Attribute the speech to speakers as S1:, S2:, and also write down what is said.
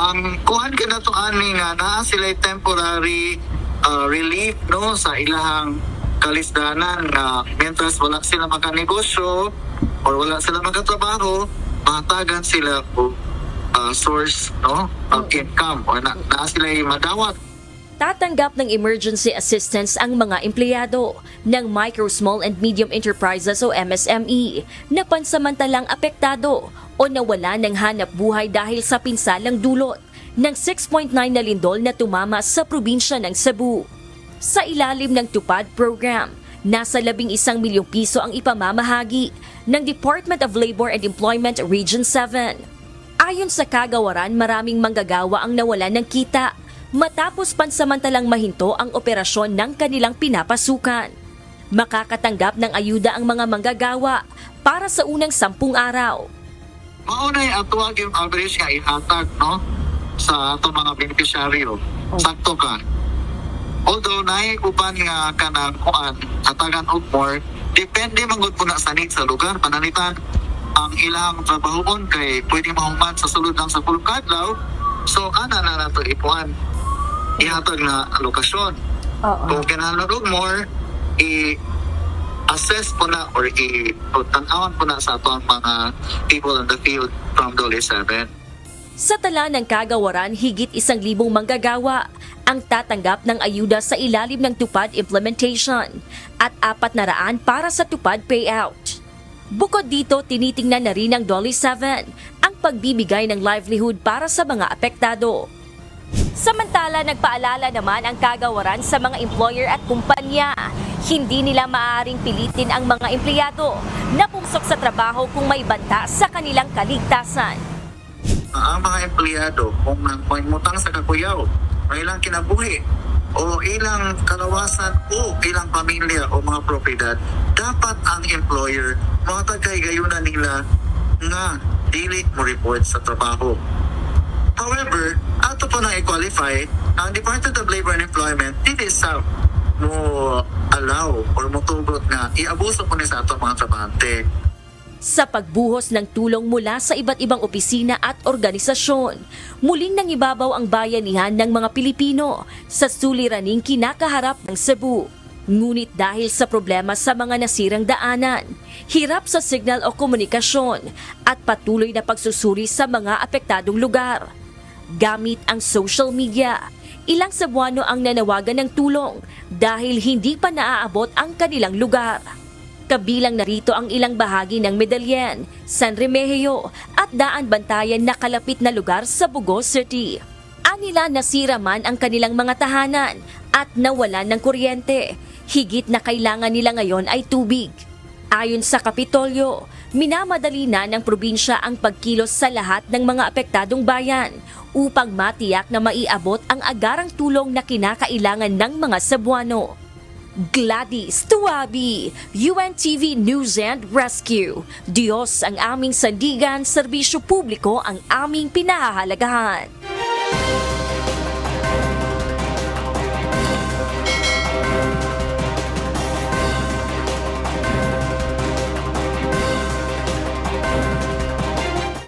S1: ang kuhan ka na to ani nga naa sila temporary uh, relief no sa ilahang kalisdanan nga mientras wala sila makanegosyo or wala sila magkatrabaho matagan sila og uh, source no of income or na, naa sila madawat
S2: Tatanggap ng emergency assistance ang mga empleyado ng Micro, Small and Medium Enterprises o MSME na pansamantalang apektado o nawala ng hanap buhay dahil sa pinsalang dulot ng 6.9 na lindol na tumama sa probinsya ng Cebu. Sa ilalim ng Tupad Program, nasa 11 milyong piso ang ipamamahagi ng Department of Labor and Employment Region 7. Ayon sa kagawaran, maraming manggagawa ang nawalan ng kita matapos pansamantalang mahinto ang operasyon ng kanilang pinapasukan. Makakatanggap ng ayuda ang mga manggagawa para sa unang sampung araw.
S1: maunay atuwag yung average nga ihatag no? Sa ato mga beneficiaryo sakto ka. Although naay uban nga kanang kuan hatagan og more depende mangud po na sa need sa lugar pananitan. Ang ilang trabahoon kay pwede mahuman sa sulod lang sa pulong kadlaw so ana na nato ikuan ihatag na lokasyon kung kinahanglan more i assess po na or i o tan-awan po na sa ato ang mga people in the field from Dole 7.
S2: Sa tala ng kagawaran, higit isang libong manggagawa ang tatanggap ng ayuda sa ilalim ng tupad implementation at apat na raan para sa tupad payout. Bukod dito, tinitingnan na rin ng Dolly 7 ang pagbibigay ng livelihood para sa mga apektado. Samantala, nagpaalala naman ang kagawaran sa mga employer at kumpanya. Hindi nila maaaring pilitin ang mga empleyado na pumsok sa trabaho kung may banta sa kanilang kaligtasan.
S1: Ang mga empleyado kung kung mutang sa kakuyaw o ilang kinabuhi o ilang kalawasan o ilang pamilya o mga propiedad dapat ang employer mga gayunan nila nga dili mo report sa trabaho However, ato po na i-qualify, ang Department of Labor and Employment dili sa mo allow or mo tugot nga iabuso po ni sa ato mga trabahante.
S2: Sa pagbuhos ng tulong mula sa iba't ibang opisina at organisasyon, muling nangibabaw ang bayanihan ng mga Pilipino sa suliraning kinakaharap ng Cebu. Ngunit dahil sa problema sa mga nasirang daanan, hirap sa signal o komunikasyon at patuloy na pagsusuri sa mga apektadong lugar. Gamit ang social media, ilang Cebuano ang nanawagan ng tulong dahil hindi pa naaabot ang kanilang lugar. Kabilang narito ang ilang bahagi ng Medellin, San Remigio at Daan Bantayan na kalapit na lugar sa Bugo City. Anila nasira man ang kanilang mga tahanan at nawalan ng kuryente. Higit na kailangan nila ngayon ay tubig. Ayon sa Kapitolyo, Minamadali na ng probinsya ang pagkilos sa lahat ng mga apektadong bayan upang matiyak na maiabot ang agarang tulong na kinakailangan ng mga Cebuano. Gladys Tuabi, UNTV News and Rescue. Diyos ang aming sandigan, serbisyo publiko ang aming pinahahalagahan.